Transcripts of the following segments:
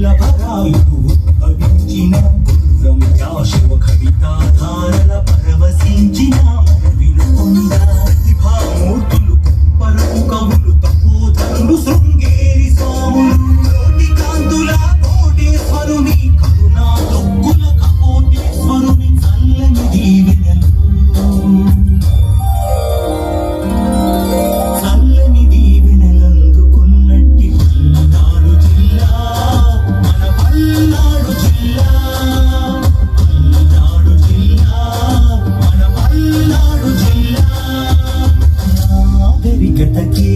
la paca y. ಕಿಟಕಿ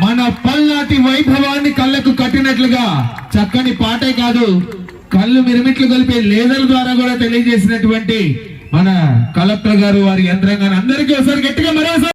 మన పల్నాటి వైభవాన్ని కళ్ళకు కట్టినట్లుగా చక్కని పాటే కాదు కళ్ళు మిరమిట్లు కలిపే లేజర్ ద్వారా కూడా తెలియజేసినటువంటి మన కలెక్టర్ గారు వారి యంత్రాంగాన్ని అందరికీ ఒకసారి గట్టిగా మరోసారి